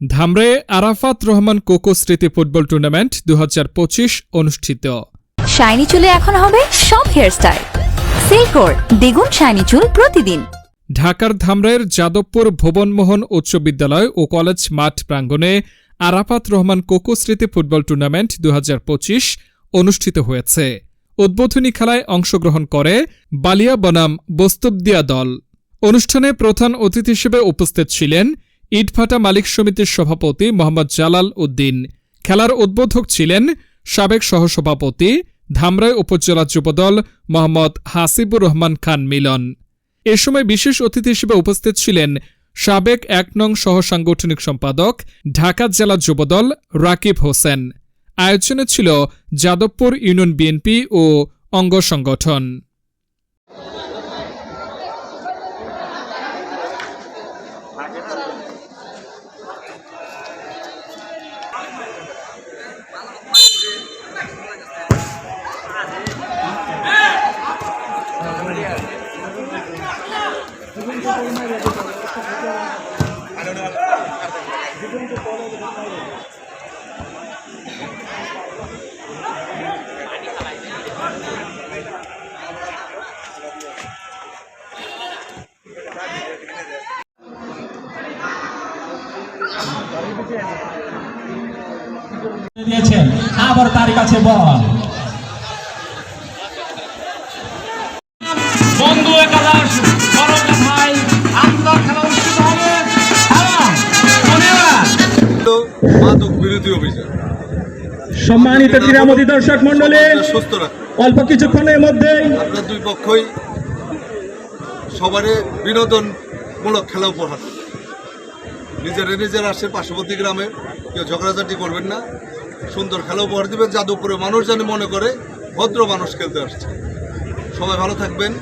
ধামরে আরাফাত রহমান কোকো স্মৃতি football tournament দুহাজার পঁচিশ অনুষ্ঠিত। শাইনি চুলে এখন হবে সব হেয়ারস্টাইল। সিল্কোর দ্বিগুণ শাইনি চুল প্রতিদিন। ঢাকার ধামরাইয়ের যাদবপুর ভুবনমোহন উচ্চ বিদ্যালয় ও কলেজ মাঠ প্রাঙ্গণে আরাফাত রহমান কোকো স্মৃতি ফুটবল টুর্নামেন্ট দুহাজার পঁচিশ অনুষ্ঠিত হয়েছে। উদ্বোধনী খেলায় অংশগ্রহণ করে বালিয়া বনাম বস্তুবদিয়া দল। অনুষ্ঠানে প্রধান অতিথি হিসেবে উপস্থিত ছিলেন ইটভাটা মালিক সমিতির সভাপতি মোহাম্মদ জালাল উদ্দিন। খেলার উদ্বোধক ছিলেন সাবেক সহসভাপতি, ধামরাই উপজেলা যুবদল মোহাম্মদ হাসিবুর রহমান খান মিলন। এ সময় বিশেষ অতিথি হিসেবে উপস্থিত ছিলেন সাবেক এক নং সহ সাংগঠনিক সম্পাদক, ঢাকা জেলা যুবদল রাকিব হোসেন। আয়োজনে ছিল যাদবপুর ইউনিয়ন বিএনপি ও অঙ্গ সংগঠন। দিয়েছেন আবার তার কাছে বল। হলো মাদক বিরোধী অভিযান। সম্মানিত ক্রীড়ামোদী দর্শক মন্ডলী সুস্থ অল্প কিছুক্ষণের মধ্যেই আমরা দুই পক্ষই সবারই বিনোদনমূলক খেলা উপহার। নিজেরা নিজের আসে পার্শ্ববর্তী গ্রামে কেউ ঝগড়াঝাটি করবেন না সুন্দর খেলা উপহার দিবেন। যাদবপুরে মানুষ জানি মনে করে ভদ্র মানুষ খেলতে আসছে। সবাই ভালো থাকবেন।